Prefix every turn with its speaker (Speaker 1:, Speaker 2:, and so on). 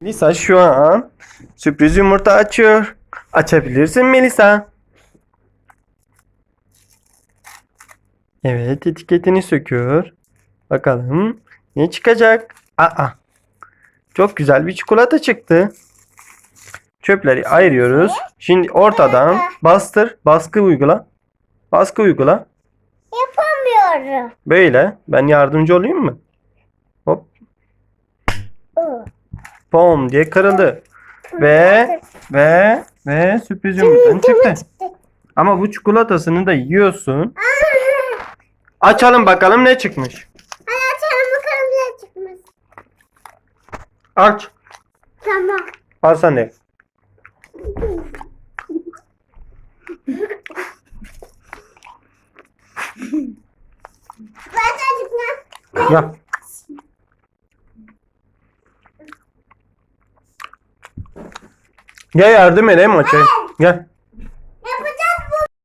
Speaker 1: Melisa şu an sürpriz yumurta açıyor. Açabilirsin Melisa. Evet etiketini söküyor. Bakalım ne çıkacak? Aa. Çok güzel bir çikolata çıktı. Çöpleri ayırıyoruz. Şimdi ortadan bastır, baskı uygula. Baskı uygula.
Speaker 2: Yapamıyorum.
Speaker 1: Böyle. Ben yardımcı olayım mı? Pom diye kırıldı. Ve ve ve sürpriz yumurtan çıktı. Ama bu çikolatasını da yiyorsun. Açalım bakalım ne çıkmış.
Speaker 2: Hadi açalım bakalım ne çıkmış.
Speaker 1: Aç.
Speaker 2: Tamam.
Speaker 1: Al sen de.
Speaker 2: Ben
Speaker 1: Gel. Yardım edeyim açayım. Gel.